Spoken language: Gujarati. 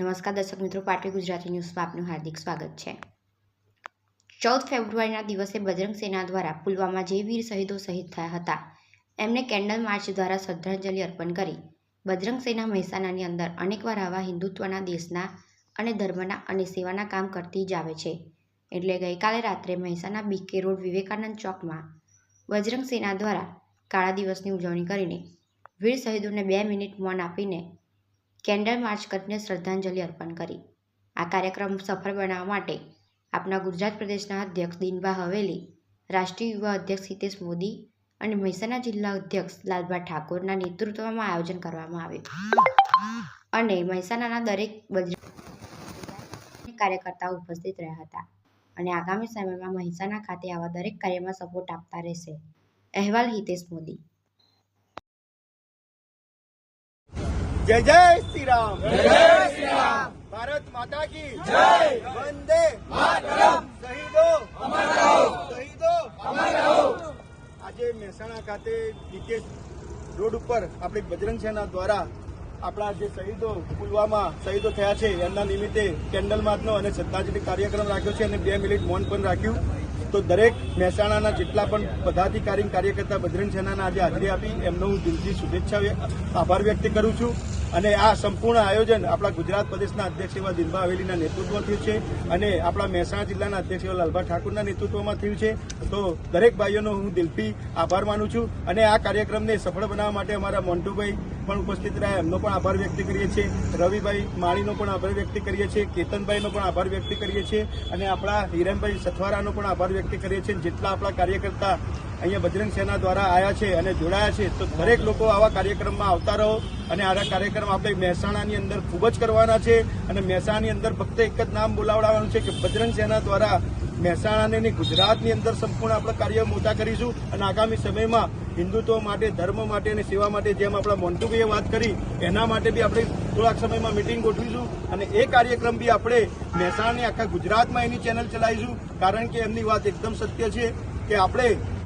નમસ્કાર દર્શક મિત્રો પાટવી ગુજરાતી ન્યૂઝમાં આપનું હાર્દિક સ્વાગત છે. ચૌદ ફેબ્રુઆરીના દિવસે બજરંગ સેના દ્વારા પુલવામા જે વીર શહીદો શહીદ થયા હતા, એમને કેન્ડલ માર્ચ દ્વારા શ્રદ્ધાંજલિ અર્પણ કરી. બજરંગ સેના મહેસાણાની અંદર અનેકવાર આવા હિન્દુત્વના દેશના અને ધર્મના અને સેવાના કામ કરતી જ આવે છે. એટલે ગઈકાલે રાત્રે મહેસાણા બીકે રોડ વિવેકાનંદ ચોકમાં બજરંગ સેના દ્વારા કાળા દિવસની ઉજવણી કરીને વીર શહીદોને બે મિનિટ મૌન આપીને કેન્ડલ માર્ચ કરીને શ્રદ્ધાંજલિ અર્પણ કરી. આ કાર્યક્રમ સફળ બનાવવા માટે આપના ગુજરાત પ્રદેશના અધ્યક્ષ દિનબા હવેલી, રાષ્ટ્રીય યુવા અધ્યક્ષ હિતેશ મોદી અને મહેસાણા જિલ્લા અધ્યક્ષ લાલભા ઠાકોરના નેતૃત્વમાં આયોજન કરવામાં આવ્યું. અને મહેસાણાના દરેક બજરંગ કાર્યકર્તાઓ ઉપસ્થિત રહ્યા હતા. અને આગામી સમયમાં મહેસાણા ખાતે આવા દરેક કાર્યમાં સપોર્ટ આપતા રહેશે. અહેવાલ હિતેશ મોદી. જય જય શ્રી રામ જય શ્રી રામ ભારત માતા કી જય. વંદે માતરમ. શહીદો. અમર રહો શહીદો. અમર રહો આજે મહેસાણા ખાતે ડીકે રોડ ઉપર આપણી બજરંગ સેના દ્વારા આપણા જે શહીદો પુલવામા શહીદો થયા છે એમના નિમિત્તે કેન્ડલ માર્ચનો અને શ્રદ્ધાંજલિ કાર્યક્રમ રાખ્યો છે અને બે મિનિટ મૌન પણ રાખ્યું. તો દરેક મહેસાણાના જેટલા પણ પદાધિકારી કાર્યકર્તા બજરંગ સેનાના આજે હાજરી આપી એમનો હું દિલથી શુભેચ્છા આભાર વ્યક્ત કરું છું. અને આ સંપૂર્ણ આયોજન આપણા ગુજરાત પ્રદેશના અધ્યક્ષ એવા દિલબા હવેલીના નેતૃત્વમાં થયું છે અને આપણા મહેસાણા જિલ્લાના અધ્યક્ષ એવા લાલભા ઠાકુરના નેતૃત્વમાં થયું છે. તો દરેક ભાઈઓનો હું દિલથી આભાર માનું છું અને આ કાર્યક્રમને સફળ બનાવવા માટે અમારા મોન્ટુભાઈ પણ ઉપસ્થિત રહ્યા. એમનો પણ આભાર વ્યક્ત કરીએ છીએ. રવિભાઈ માળીનો પણ આભાર વ્યક્ત કરીએ છીએ. કેતનભાઈનો પણ આભાર વ્યક્ત કરીએ છીએ. અને આપણા હિરેનભાઈ સથવારાનો પણ આભાર વ્યક્ત કરીએ છીએ. જેટલા આપણા કાર્યકર્તા અહીંયા બજરંગ સેના દ્વારા આવ્યા છે અને જોડાયા છે, તો દરેક લોકો આવા કાર્યક્રમમાં આવતા રહો અને આવા કાર્યક્રમ આપણે મહેસાણાની અંદર ખૂબ જ કરવાના છે. અને મહેસાણાની અંદર ફક્ત એક જ નામ બોલાવડાવવાનું છે કે બજરંગ સેના દ્વારા મહેસાણાને નહીં, ગુજરાતની અંદર સંપૂર્ણ આપણે કાર્ય મોટા કરીશું અને આગામી સમયમાં હિન્દુત્વ માટે ધર્મ માટે અને સેવા માટે જેમ આપણા મોન્ટુભાઈએ વાત કરી એના માટે બી આપણે થોડાક સમયમાં મિટિંગ ગોઠવીશું અને એ કાર્યક્રમ બી આપણે મહેસાણાની આખા ગુજરાતમાં એની ચેનલ ચલાવીશું કારણ કે એમની વાત એકદમ સત્ય છે કે આપણે